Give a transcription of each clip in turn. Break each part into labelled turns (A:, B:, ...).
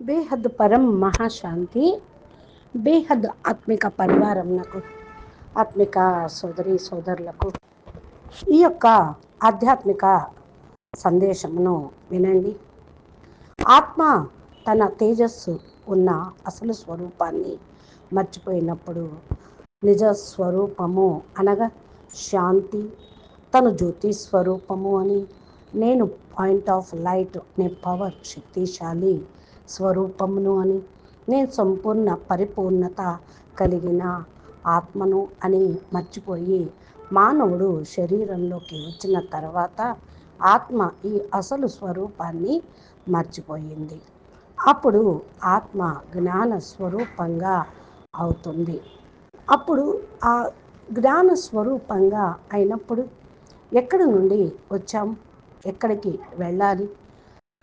A: బేహద్ పరం మహాశాంతి బేహద్ ఆత్మిక పరివారంనకు ఆత్మిక సోదరి సోదరులకు ఈ యొక్క ఆధ్యాత్మిక సందేశమును వినండి. ఆత్మ తన తేజస్సు ఉన్న అసలు స్వరూపాన్ని మర్చిపోయినప్పుడు నిజ స్వరూపము అనగా శాంతి తన జ్యోతి స్వరూపము అని నేను పాయింట్ ఆఫ్ లైట్ నే పవర్ శక్తిశాలి స్వరూపమును అని నేను సంపూర్ణ పరిపూర్ణత కలిగిన ఆత్మను అని మర్చిపోయి మానవుడు శరీరంలోకి వచ్చిన తర్వాత ఆత్మ ఈ అసలు స్వరూపాన్ని మర్చిపోయింది. అప్పుడు ఆత్మ జ్ఞాన స్వరూపంగా అవుతుంది. అప్పుడు ఆ జ్ఞాన స్వరూపంగా అయినప్పుడు ఎక్కడి నుండి వచ్చాం? ఎక్కడికి వెళ్ళాలి?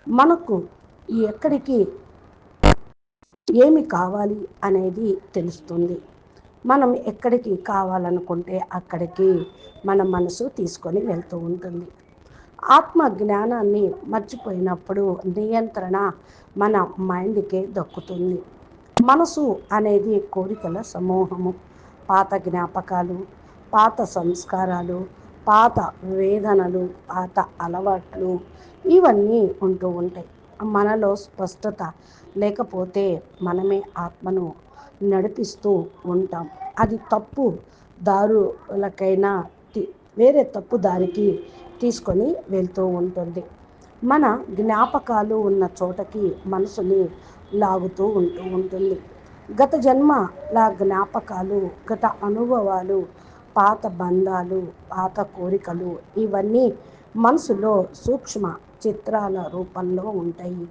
A: మనకు ఈ ఎక్కడికి ఏమి కావాలి అనేది తెలుస్తుంది. మనం ఎక్కడికి కావాలనుకుంటే అక్కడికి మన మనసు తీసుకొని వెళ్తూ ఉంటుంది. ఆత్మ జ్ఞానాన్ని మర్చిపోయినప్పుడు నియంత్రణ మన మైండ్కే దక్కుతుంది. మనసు అనేది కోరికల సమూహము. పాత జ్ఞాపకాలు పాత సంస్కారాలు పాత వేదనలు పాత అలవాట్లు ఇవన్నీ ఉంటూ ఉంటాయి. మనలో స్పష్టత లేకపోతే మనమే ఆత్మను నడిపిస్తూ ఉంటాం. అది తప్పు దారులకైనా వేరే తప్పు దారికి తీసుకొని వెళ్తూ ఉంటుంది. మన జ్ఞాపకాలు ఉన్న చోటకి మనసుని లాగుతూ ఉంటూ ఉంటుంది. గత జన్మల జ్ఞాపకాలు గత అనుభవాలు పాత బంధాలు పాత కోరికలు ఇవన్నీ మనసులో సూక్ష్మ చిత్రాల రూపంలో ఉంటాయి.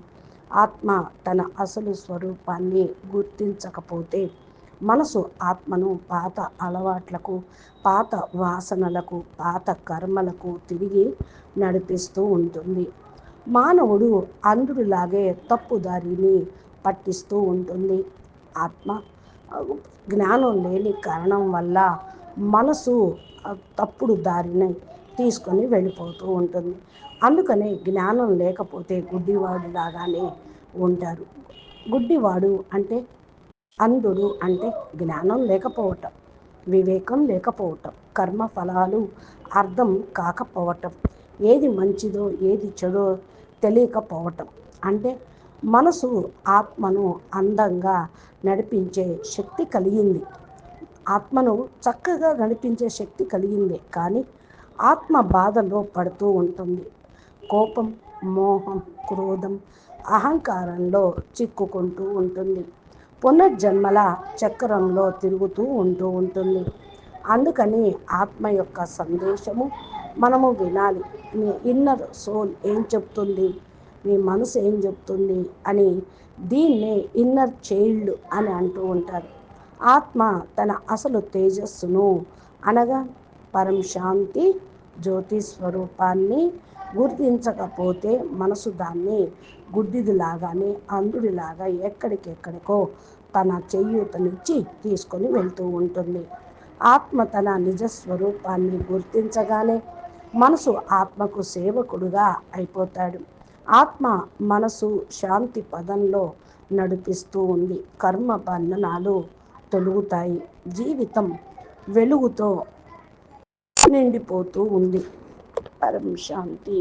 A: ఆత్మ తన అసలు స్వరూపాన్ని గుర్తించకపోతే మనసు ఆత్మను పాత అలవాట్లకు పాత వాసనలకు పాత కర్మలకు తిరిగి నడిపిస్తూ ఉంటుంది. మానవుడు అంధుడిలాగే తప్పుదారిని పట్టిస్తూ ఉంటుంది. ఆత్మ జ్ఞానం లేని కారణం వల్ల మనసు తప్పుడు దారిని తీసుకొని వెళ్ళిపోతూ ఉంటుంది. అందుకనే జ్ఞానం లేకపోతే గుడ్డివాడు లాగానే ఉంటారు. గుడ్డివాడు అంటే అంధుడు అంటే జ్ఞానం లేకపోవటం వివేకం లేకపోవటం కర్మ ఫలాలు అర్థం కాకపోవటం ఏది మంచిదో ఏది చెడో తెలియకపోవటం అంటే మనసు ఆత్మను అందంగా నడిపించే శక్తి కలిగింది. ఆత్మను చక్కగా నడిపించే శక్తి కలిగింది. కానీ ఆత్మ బాధలో పడుతూ ఉంటుంది. కోపం మోహం క్రోధం అహంకారంలో చిక్కుకుంటూ ఉంటుంది. పునర్జన్మల చక్రంలో తిరుగుతూ ఉంటూ ఉంటుంది. అందుకని ఆత్మ యొక్క సందేశము మనము వినాలి. మీ ఇన్నర్ సోల్ ఏం చెప్తుంది? మీ మనసు ఏం చెప్తుంది? అని దీన్నే ఇన్నర్ చైల్డ్ అని అంటూ ఉంటారు. ఆత్మ తన అసలు తేజస్సును అనగా పరం శాంతి జ్యోతి స్వరూపాన్ని గుర్తించకపోతే మనసు దాన్ని గుడ్డిదిలాగానే అంధుడిలాగా ఎక్కడికెక్కడికో తన చేయూతనిచ్చి తీసుకొని వెళ్తూ ఉంటుంది. ఆత్మ తన నిజ స్వరూపాన్ని గుర్తించగానే మనసు ఆత్మకు సేవకుడుగా అయిపోతాడు. ఆత్మ మనసు శాంతి పదంలో నడిపిస్తూ ఉంది. కర్మ బంధనాలు తొలుగుతాయి. జీవితం వెలుగుతో నిండిపోతూ ఉంది. పరం శాంతి.